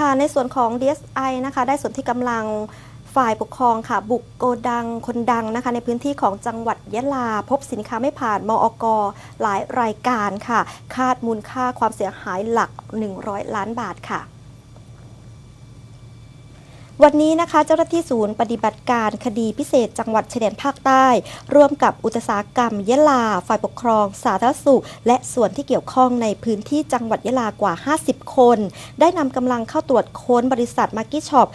ค่ะในส่วนของ DSI นะคะได้ส่วนที่กำลังฝ่ายปกครองค่ะ บุกโกดังคนดังนะคะ ในพื้นที่ของจังหวัดยะลา พบสินค้าไม่ผ่านมออกหลายรายการค่ะ คาดมูลค่าความเสียหายหลัก 100 ล้านบาทค่ะ วันนี้นะคะ เจ้าหน้าที่ศูนย์ปฏิบัติการคดีพิเศษจังหวัดชายแดนภาคใต้ ร่วมกับอุตสาหกรรมยะลา ฝ่ายปกครอง สาธารณสุข และส่วนที่เกี่ยวข้องในพื้นที่จังหวัดยะลากว่า 50 คน ได้นำกำลังเข้าตรวจค้นบริษัทมาร์กี้ช็อป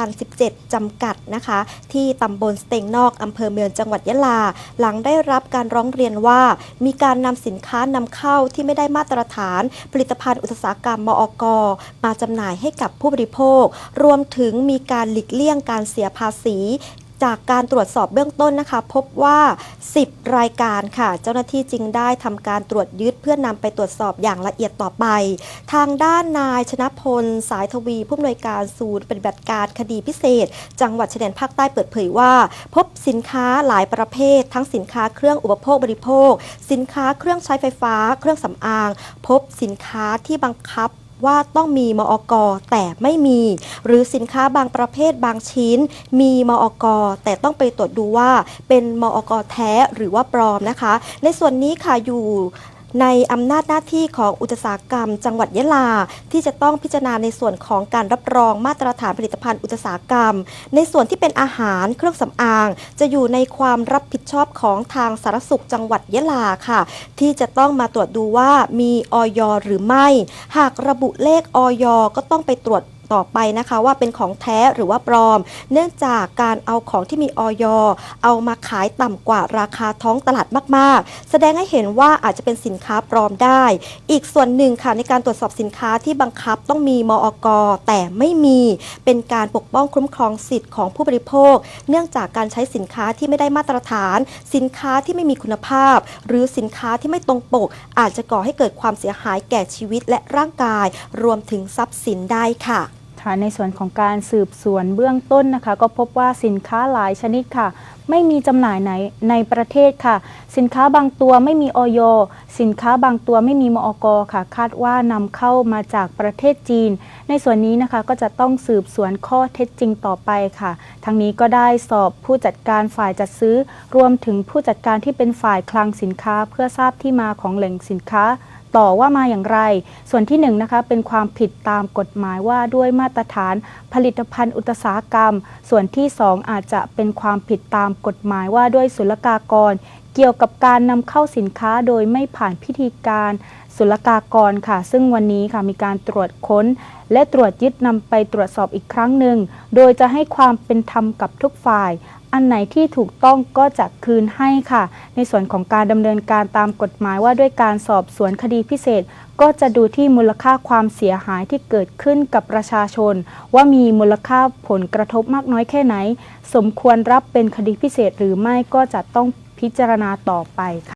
2017 จำกัดนะคะ ที่ตำบลสเตงนอกอำเภอเมืองจังหวัดยะลา หลังได้รับการร้องเรียนว่า มีการนำสินค้านำเข้าที่ไม่ได้มาตรฐาน ผลิตภัณฑ์อุตสาหกรรมมอกมาจำหน่ายให้กับผู้บริโภค รวมถึงมีการหลีกเลี่ยงการเสียภาษีจากการตรวจสอบเบื้องต้นนะคะ พบว่า 10 รายการค่ะ เจ้าหน้าที่จึงได้ทำการตรวจยึดเพื่อนำไปตรวจสอบอย่างละเอียดต่อไป ทางด้านนายชนะพล สายทวี ผู้อำนวยการศูนย์ปฏิบัติการคดีพิเศษ จังหวัดชายแดนภาคใต้เปิดเผยว่า พบสินค้าหลายประเภท ทั้งสินค้าเครื่องอุปโภคบริโภค สินค้าเครื่องใช้ไฟฟ้า เครื่องสำอาง พบสินค้าที่บังคับ ว่าต้องมีมอกแต่ไม่มี หรือสินค้าบางประเภทบางชิ้น มีมอกแต่ต้องไปตรวจดูว่าเป็นมอกแท้หรือว่าปลอมนะคะ ในส่วนนี้ค่ะอยู่ ในอำนาจหน้าที่ของอุตสาหกรรม จังหวัดยะลา ที่จะต้องพิจารณาในส่วนของการรับรองมาตรฐานผลิตภัณฑ์อุตสาหกรรม ในส่วนที่เป็นอาหารเครื่องสำอาง จะอยู่ในความรับผิดชอบของทางสารสุขจังหวัดยะลาค่ะ ที่จะต้องมาตรวจดูว่ามีออยหรือไม่ หากระบุเลขออยก็ต้องไปตรวจ ต่อไปนะคะ ว่าเป็นของแท้หรือว่าปลอม เนื่องจากการเอาของที่มีออยเอามาขายต่ำกว่าราคาท้องตลาดมาก ๆ แสดงให้เห็นว่าอาจจะเป็นสินค้าปลอมได้ อีกส่วนหนึ่งค่ะในการตรวจสอบสินค้าที่บังคับต้องมีมอกแต่ไม่มีเป็นการปกป้องคุ้มครองสิทธิ์ของผู้บริโภค เนื่องจากการใช้สินค้าที่ไม่ได้มาตรฐาน สินค้าที่ไม่มีคุณภาพ หรือสินค้าที่ไม่ตรงปก อาจจะก่อให้เกิดความเสียหายแก่ชีวิตและร่างกาย รวมถึงทรัพย์สินได้ค่ะ ค่ะในส่วนของการสืบสวนเบื้องต้นนะคะ ก็พบว่าสินค้าหลายชนิดค่ะ ไม่มีจำหน่ายในในประเทศค่ะ สินค้าบางตัวไม่มีออยสินค้าบางตัวไม่มีมอกค่ะ คาดว่านำเข้ามาจากประเทศจีน ในส่วนนี้นะคะก็จะต้องสืบสวนข้อเท็จจริงต่อไปค่ะ ทั้งนี้ก็ได้สอบผู้จัดการฝ่ายจัดซื้อ รวมถึงผู้จัดการที่เป็นฝ่ายคลังสินค้า เพื่อทราบที่มาของแหล่งสินค้า ต่อว่ามาอย่างไร ส่วนที่1นงนะคะเป็นความผิดตามกฎหมายว่าด้วยมาตรฐานผลิตภัณฑ์อุตสาหกรรม ส่วนที่ 2 อาจจะเป็นความผิดตามกฎหมายว่าด้วยศุลกากร เกี่ยวกับการนำเข้าสินค้าโดยไม่ผ่านพิธีการศุลกากรค่ะ ซึ่งวันนี้ค่ะมีการตรวจค้น และตรวจยึดนำไปตรวจสอบอีกครั้งหนึ่ง โดยจะให้ความเป็นธรรมกับทุกฝ่าย อันไหนที่ถูกต้องก็จะคืนให้ค่ะ ในส่วนของการดำเนินการตามกฎหมายว่าด้วยการสอบสวนคดีพิเศษ ก็จะดูที่มูลค่าความเสียหายที่เกิดขึ้นกับประชาชน ว่ามีมูลค่าผลกระทบมากน้อยแค่ไหน สมควรรับเป็นคดีพิเศษหรือไม่ก็จะต้องพิจารณาต่อไปค่ะ